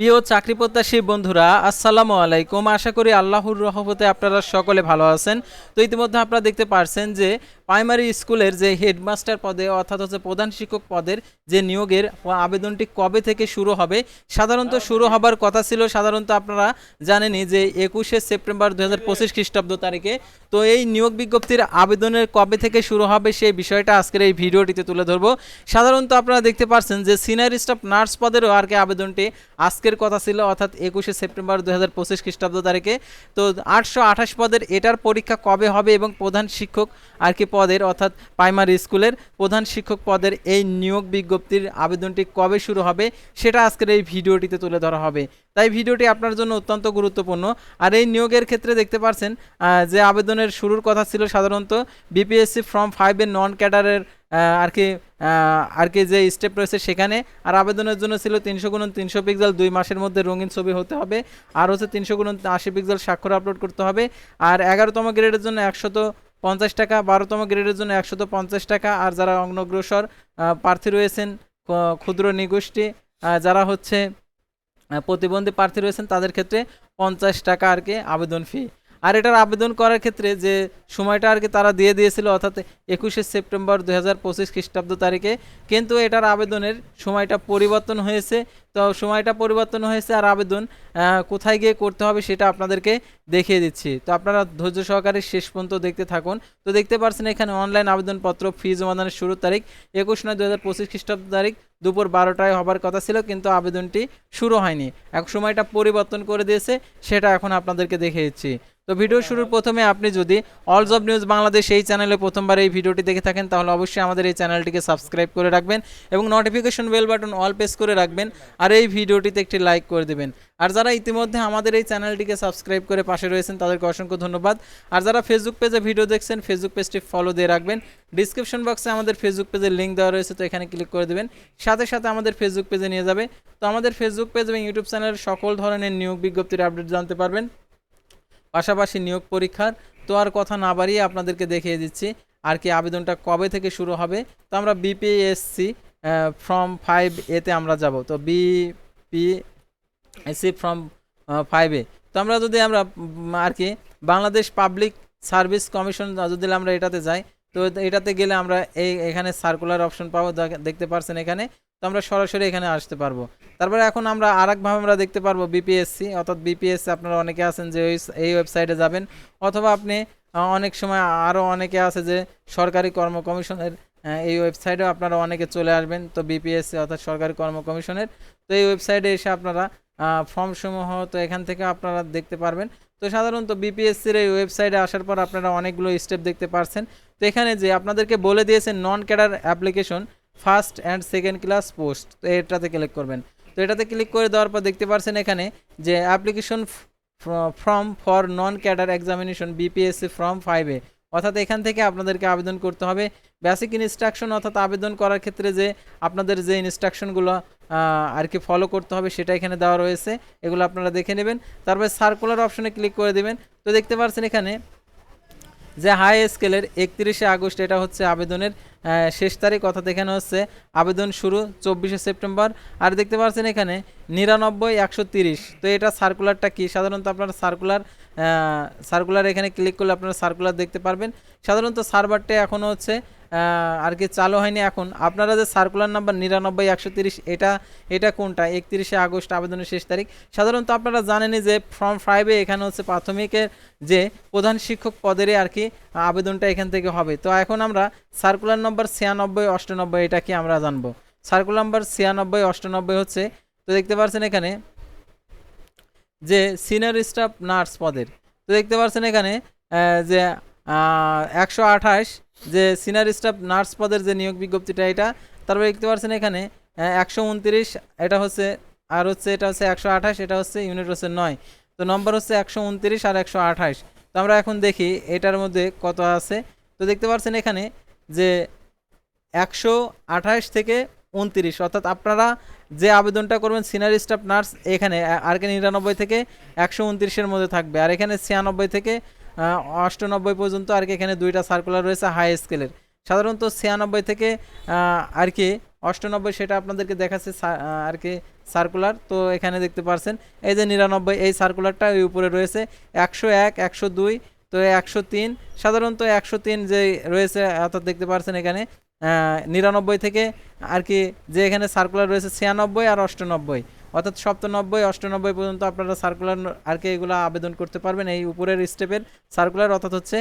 প্রিয় চাকরি প্রত্যাশী বন্ধুরা, আসসালামু আলাইকুম। আশা করি আল্লাহর রহমতে আপনারা সকলে ভালো আছেন। তো ইতিমধ্যে আপনারা দেখতে পারছেন যে প্রাইমারি স্কুলের যে হেডমাস্টার পদে অর্থাৎ হচ্ছে প্রধান শিক্ষক পদের যে নিয়োগের আবেদনটি কবে থেকে শুরু হবে, সাধারণত শুরু হবার কথা ছিল, সাধারণত আপনারা জানেনই যে একুশে সেপ্টেম্বর দু হাজার পঁচিশ খ্রিস্টাব্দ তারিখে। তো এই নিয়োগ বিজ্ঞপ্তির আবেদনের কবে থেকে শুরু হবে সেই বিষয়টা আজকের এই ভিডিওটিতে তুলে ধরবো। সাধারণত আপনারা দেখতে পাচ্ছেন যে সিনিয়র স্টাফ নার্স পদেরও আর কি আবেদনটি আজকের কথা ছিল, অর্থাৎ একুশে সেপ্টেম্বর দু হাজার পঁচিশ খ্রিস্টাব্দ তারিখে। তো আটশো আঠাশ পদের এটার পরীক্ষা কবে হবে এবং প্রধান শিক্ষক আর কি পদের, অর্থাৎ প্রাইমারি স্কুলের প্রধান শিক্ষক পদের এই নিয়োগ বিজ্ঞপ্তির আবেদনটি কবে শুরু হবে, সেটা আজকের এই ভিডিওটিতে তুলে ধরা হবে। তাই ভিডিওটি আপনার জন্য অত্যন্ত গুরুত্বপূর্ণ। আর এই নিয়োগের ক্ষেত্রে দেখতে পাচ্ছেন যে আবেদনের শুরুর কথা ছিল সাধারণত বিপিএসসি ফর্ম ফাইভের নন ক্যাডারের আর কি আর কি যে স্টেপ রয়েছে সেখানে। আর আবেদনের জন্য ছিল তিনশো গুণন তিনশো পিক্সেল দুই মাসের মধ্যে রঙিন ছবি হতে হবে। আর হচ্ছে তিনশো গুণন আশি পিক্সেল স্বাক্ষর আপলোড করতে হবে। আর এগারোতম গ্রেডের জন্য একশত পঞ্চাশ টাকা, বারোতম গ্রেডের জন্য একশত পঞ্চাশ টাকা। আর যারা অগ্নগ্রসর প্রার্থী রয়েছেন ক্ষুদ্র নিগোষ্ঠী যারা হচ্ছে প্রতিবন্ধী প্রার্থী রয়েছেন তাদের ক্ষেত্রে পঞ্চাশ টাকা আর কি আবেদন ফি আর এটার আবেদন করার ক্ষেত্রে যে সময়টা আর কি তারা দিয়ে দিয়েছিল, অর্থাৎ একুশে সেপ্টেম্বর দু হাজার পঁচিশ খ্রিস্টাব্দ তারিখে, কিন্তু এটার আবেদনের সময়টা পরিবর্তন হয়েছে। তো সময়টা পরিবর্তন হয়েছে আর আবেদন কোথায় গিয়ে করতে হবে সেটা আপনাদেরকে দেখিয়ে দিচ্ছি। তো আপনারা ধৈর্য সহকারে শেষ পর্যন্ত দেখতে থাকুন। তো দেখতে পাচ্ছেন এখানে অনলাইন আবেদনপত্র ফি জমাদানের শুরুর তারিখ, একুশ নয় দু হাজার পঁচিশ খ্রিস্টাব্দ তারিখ, দুপুর বারোটায় হবার কথা ছিল, কিন্তু আবেদনটি শুরু হয়নি। এক সময়টা পরিবর্তন করে দিয়েছে, সেটা এখন আপনাদেরকে দেখিয়ে দিচ্ছি। তো ভিডিও শুরুর প্রথমে আপনি যদি অল জব নিউজ বাংলাদেশ এই চ্যানেলে প্রথমবার এই ভিডিওটি দেখে থাকেন, তাহলে অবশ্যই আমাদের এই চ্যানেলটিকে সাবস্ক্রাইব করে রাখবেন এবং notification bell button all press করে রাখবেন আর এই ভিডিওটিতে একটি লাইক করে দেবেন। আর যারা ইতিমধ্যে আমাদের এই চ্যানেলটিকে সাবস্ক্রাইব করে পাশে রয়েছেন, তাদেরকে অসংখ্য ধন্যবাদ। আর যারা ফেসবুক পেজে ভিডিও দেখছেন ফেসবুক পেজটি ফলো দিয়ে রাখবেন। ডিসক্রিপশন বক্সে আমাদের ফেসবুক পেজের লিঙ্ক দেওয়া রয়েছে, তো এখানে ক্লিক করে দেবেন। সাথে সাথে আমাদের ফেসবুক পেজে নিয়ে যাবে। তো আমাদের ফেসবুক পেজ এবং ইউটিউব চ্যানেলের সকল ধরনের নিয়োগ বিজ্ঞপ্তির আপডেট জানতে পারবেন। পাশাপাশি নিয়োগ পরীক্ষার তো আর কথা না বাড়িয়ে আপনাদেরকে দেখিয়ে দিচ্ছি, আর কি আবেদনটা কবে থেকে শুরু হবে? তো আমরা বিপিএসসি ফর্ম ফাইভ এতে আমরা যাব। তো বিপিএসসি ফর্ম ফাইভে তো আমরা যদি আমরা আর কি বাংলাদেশ পাবলিক সার্ভিস কমিশন যদি আমরা এটাতে যাই, তো এটাতে গেলে আমরা এই এখানে সার্কুলার অপশন পাবো দেখতে পারছেন এখানে। তো আমরা সরাসরি এখানে আসতে পারব। তারপরে এখন আমরা আরেকভাবে আমরা দেখতে পারব বিপিএসসি অর্থাৎ বিপিএসসি আপনারা অনেকে আছেন যে এই ওয়েবসাইটে যাবেন, অথবা আপনি অনেক সময় আরও অনেকে আছে যে সরকারি কর্ম কমিশনের এই ওয়েবসাইটেও আপনারা অনেকে চলে আসবেন। তো বিপিএসসি অর্থাৎ সরকারি কর্ম কমিশনের, তো এই ওয়েবসাইটে এসে আপনারা ফর্ম সমূহ তো এখান থেকে আপনারা দেখতে পারবেন। তো সাধারণত বিপিএসসির এই ওয়েবসাইটে আসার পর আপনারা অনেকগুলো স্টেপ দেখতে পারছেন। তো এখানে যে আপনাদেরকে বলে দিয়েছে non cadre application first and second class post, তো এটাতে ক্লিক করবেন। তো এটাতে ক্লিক করে দেওয়ার পর দেখতে পারছেন এখানে যে application form for non cadre examination BPSC form ফাইভে অর্থাৎ এখান থেকে আপনাদেরকে আবেদন করতে হবে। বেসিক ইনস্ট্রাকশন অর্থাৎ আবেদন করার ক্ষেত্রে যে আপনাদের যে ইনস্ট্রাকশনগুলো আর কি ফলো করতে হবে সেটা এখানে দেওয়া রয়েছে। এগুলো আপনারা দেখে নেবেন। তারপরে সার্কুলার অপশনে ক্লিক করে দেবেন। তো দেখতে পাচ্ছেন এখানে যে হাই স্কেলের একত্রিশে আগস্ট এটা হচ্ছে আবেদনের শেষ তারিখ অর্থাৎ এখানে হচ্ছে আবেদন শুরু চব্বিশে সেপ্টেম্বর। আর দেখতে পাচ্ছেন এখানে নিরানব্বই, একশো তিরিশ। তো এটা সার্কুলারটা কি? সাধারণত আপনার সার্কুলার সার্কুলার এখানে ক্লিক করলে আপনারা সার্কুলার দেখতে পারবেন। সাধারণত সার্ভারটা এখনও হচ্ছে আর কি চালু হয়নি এখন। আপনারা যে সার্কুলার নাম্বার নিরানব্বই, একশো তিরিশ, এটা এটা কোনটা? একত্রিশে আগস্ট, আবেদনের শেষ তারিখ। সাধারণত আপনারা জানেনই যে ফর্ম ফাইভে এখানে হচ্ছে প্রাথমিকের যে প্রধান শিক্ষক পদেরই আর কি আবেদনটা এখান থেকে হবে। তো এখন আমরা সার্কুলার নম্বর ছিয়ানব্বই, অষ্টানব্বই, এটা কি আমরা জানব? সার্কুলার নম্বর ছিয়ানব্বই, অষ্টানব্বই হচ্ছে, তো দেখতে পাচ্ছেন এখানে যে সিনিয়র স্টাফ নার্স পদের। তো দেখতে পাচ্ছেন এখানে যে একশো আঠাশ যে সিনিয়র স্টাফ নার্স পদের যে নিয়োগ বিজ্ঞপ্তিটা এটা, তারপরে দেখতে পাচ্ছেন এখানে একশো উনত্রিশ, এটা হচ্ছে, আর হচ্ছে এটা হচ্ছে একশো আঠাশ, এটা হচ্ছে ইউনিট হচ্ছে নয়। তো নম্বর হচ্ছে একশো উনত্রিশ আর একশো আঠাশ। তো আমরা এখন দেখি এটার মধ্যে কত আছে। তো দেখতে পাচ্ছেন এখানে যে একশো আঠাশ থেকে উনত্রিশ, অর্থাৎ আপনারা যে আবেদনটা করবেন সিনিয়র স্টাফ নার্স, এখানে আর কে নিরানব্বই থেকে একশো উনত্রিশের মধ্যে থাকবে। আর এখানে ছিয়ানব্বই থেকে অষ্টানব্বই পর্যন্ত আর কি এখানে দুইটা সার্কুলার রয়েছে হাই স্কেলের। সাধারণত ছিয়ানব্বই থেকে আর কি অষ্টানব্বই সেটা আপনাদেরকে দেখাচ্ছে আর কি সার্কুলার তো এখানে দেখতে পারছেন, এই যে নিরানব্বই, এই সার্কুলারটা ওই উপরে রয়েছে, একশো এক, একশো দুই, তো একশো তিন, সাধারণত একশো তিন যে রয়েছে, অর্থাৎ দেখতে পারছেন এখানে নিরানব্বই থেকে আর কি যে এখানে সার্কুলার রয়েছে, ছিয়ানব্বই আর অষ্টানব্বই। অর্থাৎ সপ্তানব্বই, অষ্টানব্বই পর্যন্ত আপনারা সার্কুলার আর কি এগুলো আবেদন করতে পারবেন, এই উপরের স্টেপের সার্কুলার অর্থাৎ হচ্ছে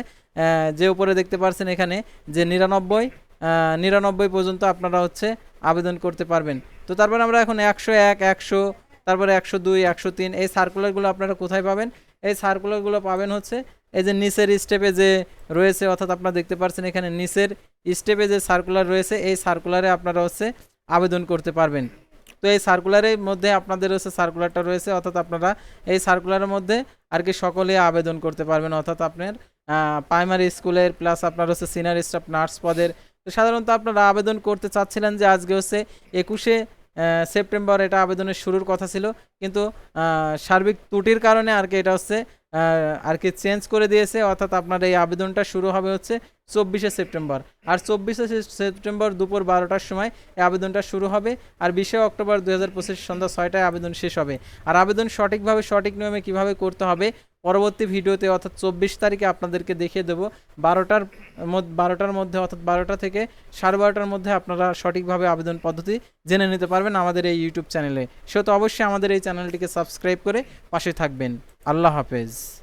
যে উপরে দেখতে পারছেন এখানে যে নিরানব্বই নিরানব্বই পর্যন্ত আপনারা হচ্ছে আবেদন করতে পারবেন। তো তারপর আমরা এখন একশো এক, একশো, তারপরে একশো দুই, একশো তিন, এই সার্কুলারগুলো আপনারা কোথায় পাবেন? এই সার্কুলারগুলো পাবেন হচ্ছে এই যে নিচের স্টেপে যে রয়েছে, অর্থাৎ আপনারা দেখতে পাচ্ছেন এখানে নিচের স্টেপে যে সার্কুলার রয়েছে, এই সার্কুলারে আপনারা হচ্ছে আবেদন করতে পারবেন। তো এই সার্কুলারের মধ্যে আপনাদের হচ্ছে সার্কুলারটা রয়েছে, অর্থাৎ আপনারা এই সার্কুলারের মধ্যে আর কি সকলে আবেদন করতে পারবেন। অর্থাৎ আপনার প্রাইমারি স্কুলের প্লাস আপনার হচ্ছে সিনিয়র স্টাফ নার্স পদের তো সাধারণত আপনারা আবেদন করতে চাচ্ছিলেন যে আজকে হচ্ছে একুশে সেপ্টেম্বর এটা আবেদনের শুরুর কথা ছিল। কিন্তু সার্বিক ত্রুটির কারণে আর কি এটা হচ্ছে আর কি চেঞ্জ করে দিয়েছে, অর্থাৎ আপনার এই আবেদনটা শুরু হবে হচ্ছে চব্বিশে সেপ্টেম্বর। আর চব্বিশে সেপ্টেম্বর দুপুর বারোটার সময় এই আবেদনটা শুরু হবে, আর বিশে অক্টোবর দু হাজার পঁচিশ সন্ধ্যা ছয়টায় আবেদন শেষ হবে। আর আবেদন সঠিকভাবে, সঠিক নিয়মে কীভাবে করতে হবে, পরবর্তী ভিডিওতে, অর্থাৎ চব্বিশ তারিখে আপনাদেরকে দেখিয়ে দেবো। বারোটার বারোটার মধ্যে, অর্থাৎ বারোটা থেকে সাড়ে বারোটার মধ্যে আপনারা সঠিকভাবে আবেদন পদ্ধতি জেনে নিতে পারবেন আমাদের এই ইউটিউব চ্যানেলে সেহেতু অবশ্যই আমাদের এই চ্যানেলটিকে সাবস্ক্রাইব করে পাশে থাকবেন। আল্লাহ হাফেজ।